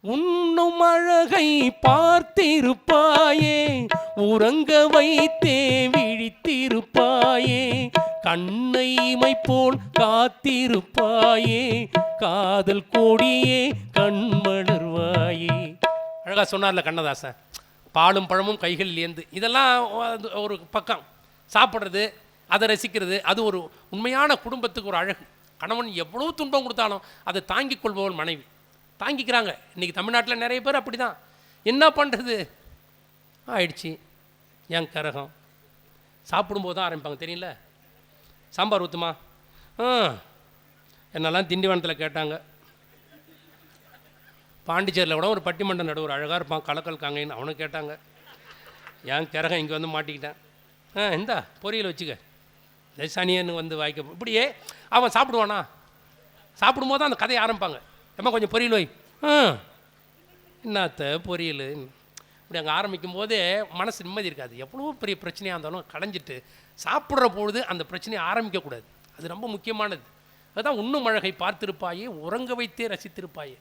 உண்ணும் அழகை பார்த்திருப்பாயே உறங்க வைத்தே விழித்திருப்பாயே கண்ணை போல் காத்திருப்பாயே காதல் கோடியே கண்மலர்வாயே அழகா சொன்னார்ல கண்ணதாசன் பாலும் பழமும் கைகள் ஏந்து. இதெல்லாம் ஒரு பக்கம். சாப்பிட்றது அதை ரசிக்கிறது அது ஒரு உண்மையான குடும்பத்துக்கு ஒரு அழகு. கணவன் எவ்வளோ துன்பம் கொடுத்தாலும் அதை தாங்கிக் கொள்பவள் மனைவி. தாங்கிக்கிறாங்க. இன்றைக்கி தமிழ்நாட்டில் நிறைய பேர் அப்படி தான் என்ன பண்ணுறது ஆயிடுச்சு. என் கரகம்? சாப்பிடும்போது தான் ஆரம்பிப்பாங்க தெரியல சாம்பார் ஊற்றுமா ஆ. என்னெல்லாம் திண்டிவனத்தில் கேட்டாங்க. பாண்டிச்சேரியில் கூட ஒரு பட்டிமன்ற நடுவர் அழகாக இருப்பான் கலக்கல் காங்கன்னு அவனை கேட்டாங்க. என் கரகம் இங்கே வந்து மாட்டிக்கிட்டேன்? ஆ இந்தா பொரியல் வச்சுக்க. இந்த சனியன்னு வந்து வாய்க்க இப்படியே அவன் சாப்பிடுவானா? சாப்பிடும்போது தான் அந்த கதையை ஆரம்பிப்பாங்க. ஏம்மா கொஞ்சம் பொரியல் வை. ஆ. என்னத்த பொரியல்? இப்படி அங்கே ஆரம்பிக்கும் போதே மனசு நிம்மதி இருக்காது. எவ்வளோ பெரிய பிரச்சனையாக இருந்தாலும் களைஞ்சிட்டு சாப்பிட்ற பொழுது அந்த பிரச்சனையை ஆரம்பிக்கக்கூடாது அது ரொம்ப முக்கியமானது. அதுதான் உண்ணும் அழகை பார்த்திருப்பாயே உறங்க வைத்தே ரசித்திருப்பாயே.